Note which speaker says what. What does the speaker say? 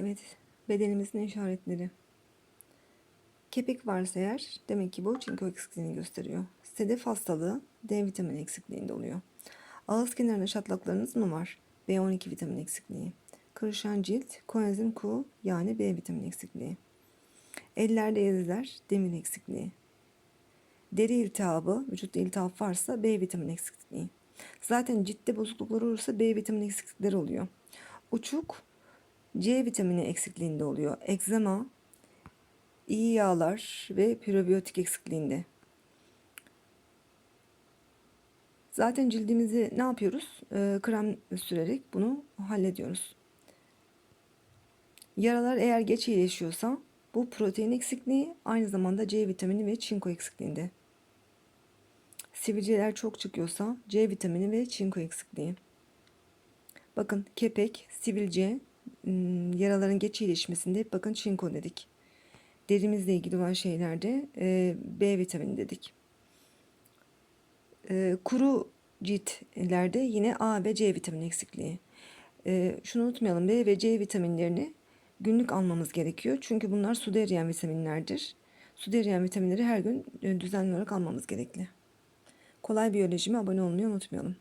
Speaker 1: Evet, bedenimizin işaretleri. Kepek varsa eğer demek ki bu çinko eksikliğini gösteriyor. Sedef hastalığı D vitamini eksikliğinde oluyor. Ağız kenarında çatlaklarınız mı var? B12 vitamin eksikliği. Kırışan cilt, koenzim Q yani B vitamini eksikliği. Ellerde ezler, demir eksikliği. Deri iltihabı, vücutta iltihap varsa B vitamini eksikliği. Zaten ciltte bozukluklar olursa B vitamini eksiklikleri oluyor. Uçuk, C vitamini eksikliğinde oluyor. Egzama, iyi yağlar ve probiyotik eksikliğinde. Zaten cildimizi ne yapıyoruz? Ee, krem sürerek bunu hallediyoruz. Yaralar eğer geç iyileşiyorsa bu protein eksikliği aynı zamanda C vitamini ve çinko eksikliğinde. Sivilceler çok çıkıyorsa C vitamini ve çinko eksikliği. Bakın kepek, sivilce, yaraların geç iyileşmesinde hep bakın çinko dedik. Derimizle ilgili olan şeylerde e, B vitamini dedik. E, kuru ciltlerde yine A ve C vitamini eksikliği. E, şunu unutmayalım B ve C vitaminlerini günlük almamız gerekiyor. Çünkü bunlar suda eriyen vitaminlerdir. Suda eriyen vitaminleri her gün e, düzenli olarak almamız gerekli. Kolay biyolojime abone olmayı unutmayalım.